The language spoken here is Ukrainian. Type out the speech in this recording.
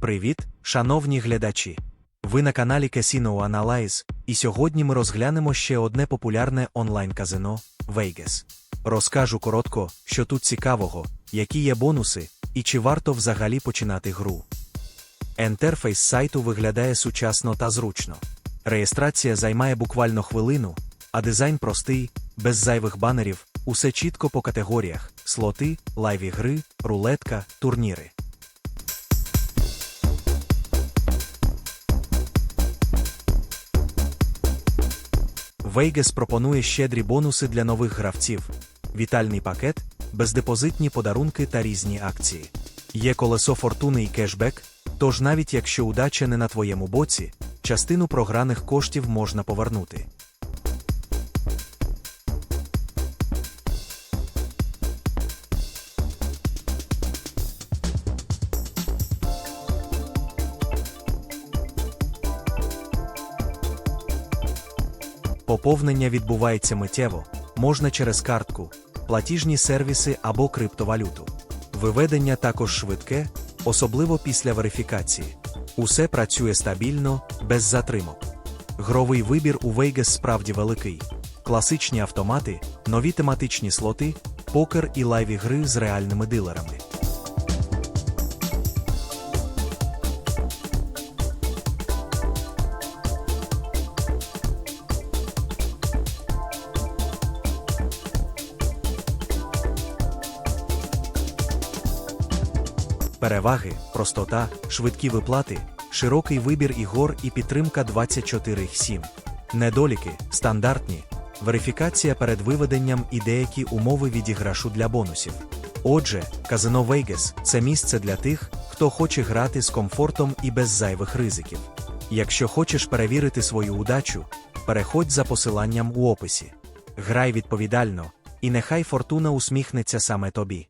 Привіт, шановні глядачі! Ви на каналі Casino Analyze, і сьогодні ми розглянемо ще одне популярне онлайн-казино Vegas. Розкажу коротко, що тут цікавого, які є бонуси, і чи варто взагалі починати гру. Інтерфейс сайту виглядає сучасно та зручно. Реєстрація займає буквально хвилину, а дизайн простий, без зайвих банерів, усе чітко по категоріях: слоти, лайві гри, рулетка, турніри. Vegas пропонує щедрі бонуси для нових гравців, вітальний пакет, бездепозитні подарунки та різні акції. Є колесо фортуни і кешбек, тож навіть якщо удача не на твоєму боці, частину програних коштів можна повернути. Поповнення відбувається миттєво, можна через картку, платіжні сервіси або криптовалюту. Виведення також швидке, особливо після верифікації. Усе працює стабільно, без затримок. Гровий вибір у Vegas справді великий. Класичні автомати, нові тематичні слоти, покер і лайві гри з реальними дилерами. Переваги, простота, швидкі виплати, широкий вибір ігор і підтримка 24/7. Недоліки стандартні, верифікація перед виведенням і деякі умови відіграшу для бонусів. Отже, казино Vegas – це місце для тих, хто хоче грати з комфортом і без зайвих ризиків. Якщо хочеш перевірити свою удачу, переходь за посиланням у описі. Грай відповідально, і нехай фортуна усміхнеться саме тобі.